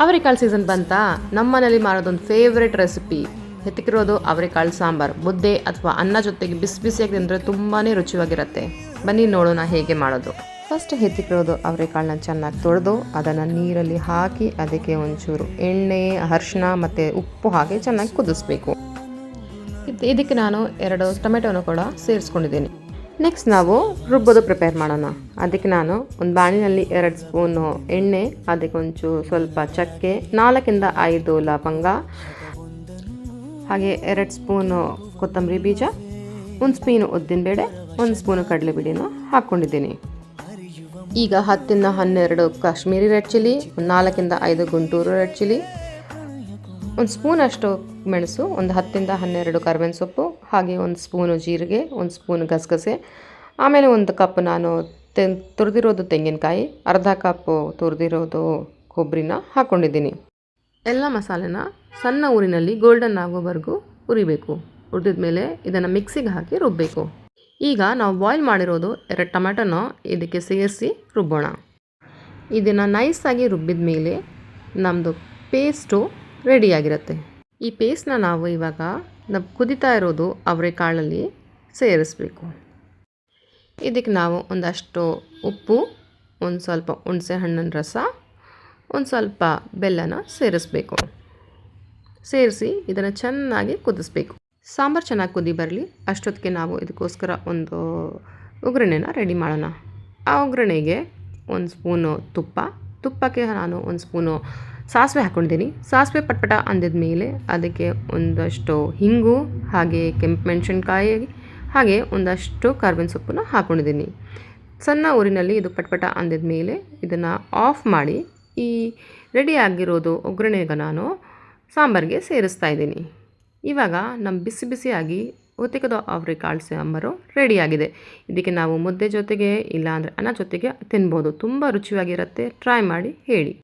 ಅವರೆಕಾಳು ಸೀಸನ್ ಬಂತಾ? ನಮ್ಮನೇಲಿ ಮಾಡೋದೊಂದು ಫೇವ್ರೆಟ್ ರೆಸಿಪಿ ಹೆತ್ತಿಕಿರೋದು ಅವರೆಕಾಳು ಸಾಂಬಾರು. ಮುದ್ದೆ ಅಥವಾ ಅನ್ನ ಜೊತೆಗೆ ಬಿಸಿ ಬಿಸಿಯಾಗಿ ತಿಂದರೆ ತುಂಬಾ ರುಚಿಯಾಗಿರುತ್ತೆ ಬನ್ನಿ ನೋಡೋಣ ಹೇಗೆ ಮಾಡೋದು. ಫಸ್ಟ್ ಹೆತ್ತಿಕಿರೋದು ಅವರೆಕಾಳನ್ನ ಚೆನ್ನಾಗಿ ತೊಳೆದು ಅದನ್ನು ನೀರಲ್ಲಿ ಹಾಕಿ ಅದಕ್ಕೆ ಒಂಚೂರು ಎಣ್ಣೆ ಅರಿಶಿನ ಮತ್ತು ಉಪ್ಪು ಹಾಕಿ ಚೆನ್ನಾಗಿ ಕುದಿಸ್ಬೇಕು. ಇದ್- ಇದಕ್ಕೆ ನಾನು ಎರಡು ಟೊಮೆಟೊನ ಕೂಡ ಸೇರಿಸ್ಕೊಂಡಿದ್ದೀನಿ. ನೆಕ್ಸ್ಟ್ ನಾವು ರುಬ್ಬೋದು ಪ್ರಿಪೇರ್ ಮಾಡೋಣ. ಅದಕ್ಕೆ ನಾನು ಒಂದು ಬಾಣಿನಲ್ಲಿ ಎರಡು ಸ್ಪೂನು ಎಣ್ಣೆ, ಅದಕ್ಕೆ ಒಂಚೂರು ಸ್ವಲ್ಪ ಚಕ್ಕೆ, ನಾಲ್ಕಿಂದ ಐದು ಲವಂಗ, ಹಾಗೆ ಎರಡು ಸ್ಪೂನು ಕೊತ್ತಂಬರಿ ಬೀಜ, ಒಂದು ಸ್ಪೂನು ಉದ್ದಿನಬೇಳೆ, ಒಂದು ಸ್ಪೂನು ಕಡಲೆಬೇಳೆನೂ ಹಾಕ್ಕೊಂಡಿದ್ದೀನಿ. ಈಗ ಹತ್ತಿಂದ ಹನ್ನೆರಡು ಕಾಶ್ಮೀರಿ ರೆಡ್ ಚಿಲ್ಲಿ, ಒಂದು ನಾಲ್ಕಿಂದ ಐದು ಗುಂಟೂರು ರೆಡ್ ಚಿಲ್ಲಿ, ಒಂದು ಸ್ಪೂನಷ್ಟು ಮೆಣಸು, ಒಂದು ಹತ್ತಿಂದ ಹನ್ನೆರಡು ಕರ್ಬೇವಿನ ಸೊಪ್ಪು ಹಾಗೆ ಒಂದು ಸ್ಪೂನು ಜೀರಿಗೆ, ಒಂದು ಸ್ಪೂನು ಗಸಗಸೆ, ಆಮೇಲೆ ಒಂದು ಕಪ್ ನಾನು ತೆ, ತುರಿದಿರೋದು ತೆಂಗಿನಕಾಯಿ, ಅರ್ಧ ಕಪ್ಪು ತುರಿದಿರೋದು ಕೊಬ್ಬರಿನ ಹಾಕ್ಕೊಂಡಿದ್ದೀನಿ ಎಲ್ಲ ಮಸಾಲೆನ ಸಣ್ಣ ಊರಿನಲ್ಲಿ ಗೋಲ್ಡನ್ ಆಗೋವರೆಗೂ ಹುರಿಬೇಕು. ಹುರಿದ ಮೇಲೆ ಇದನ್ನು ಮಿಕ್ಸಿಗೆ ಹಾಕಿ ರುಬ್ಬಬೇಕು ಈಗ ನಾವು ಬಾಯ್ಲ್ ಮಾಡಿರೋದು ಎರಡು ಟೊಮೆಟೊನ ಇದಕ್ಕೆ ಸೇರಿಸಿ ರುಬ್ಬೋಣ. ಇದನ್ನು ನೈಸಾಗಿ ರುಬ್ಬಿದ ಮೇಲೆ ನಮ್ಮದು ಪೇಸ್ಟು ರೆಡಿಯಾಗಿರುತ್ತೆ ಈ ಪೇಸ್ಟ್ನ ನಾವು ಇವಾಗ ನಾವು ಕುದಿತಾ ಇರೋದು ಅವರೆಕಾಳಲ್ಲಿ ಸೇರಿಸ್ಬೇಕು. ಇದಕ್ಕೆ ನಾವು ಒಂದಷ್ಟು ಉಪ್ಪು, ಒಂದು ಸ್ವಲ್ಪ ಹುಣಸೆ ಹಣ್ಣಿನ ರಸ, ಒಂದು ಸ್ವಲ್ಪ ಬೆಲ್ಲನ ಸೇರಿಸ್ಬೇಕು. ಸೇರಿಸಿ ಇದನ್ನು ಚೆನ್ನಾಗಿ ಕುದಿಸ್ಬೇಕು. ಸಾಂಬಾರು ಚೆನ್ನಾಗಿ ಕುದಿ ಬರಲಿ, ಅಷ್ಟೊತ್ತಿಗೆ ನಾವು ಇದಕ್ಕೋಸ್ಕರ ಒಂದು ಒಗ್ಗರಣೆನ ರೆಡಿ ಮಾಡೋಣ. ಆ ಒಗ್ಗರಣೆಗೆ ಒಂದು ಸ್ಪೂನು ತುಪ್ಪ. ತುಪ್ಪಕ್ಕೆ ನಾನು ಒಂದು ಸ್ಪೂನು ಸಾಸಿವೆ ಹಾಕ್ಕೊಂಡಿದ್ದೀನಿ ಸಾಸಿವೆ ಪಟ್ಪಟ ಅಂದಿದ ಮೇಲೆ ಅದಕ್ಕೆ ಒಂದಷ್ಟು ಹಿಂಗು, ಹಾಗೆ ಕೆಂಪು ಮೆಣಸಿನ್ಕಾಯಿ, ಹಾಗೆ ಒಂದಷ್ಟು ಕಾರ್ಬನ್ ಸೊಪ್ಪನ್ನ ಹಾಕ್ಕೊಂಡಿದ್ದೀನಿ ಸಣ್ಣ ಊರಿನಲ್ಲಿ ಇದು ಪಟ್ಪಟ ಅಂದಿದ ಮೇಲೆ ಇದನ್ನು ಆಫ್ ಮಾಡಿ ಈ ರೆಡಿ ಆಗಿರೋದು ಒಗ್ಗರಣೆಗೆ ನಾನು ಸಾಂಬಾರಿಗೆ ಸೇರಿಸ್ತಾ ಇದ್ದೀನಿ. ಇವಾಗ ನಮ್ಮ ಬಿಸಿ ಬಿಸಿಯಾಗಿ ಉತ್ತಿಕದ ಅವರೆಕಾಳು ಸಾಂಬಾರು ರೆಡಿಯಾಗಿದೆ ಇದಕ್ಕೆ ನಾವು ಮುದ್ದೆ ಜೊತೆಗೆ ಇಲ್ಲಾಂದರೆ ಅನ್ನ ಜೊತೆಗೆ ತಿನ್ಬೋದು. ತುಂಬ ರುಚಿಯಾಗಿರುತ್ತೆ. ಟ್ರೈ ಮಾಡಿ ಹೇಳಿ.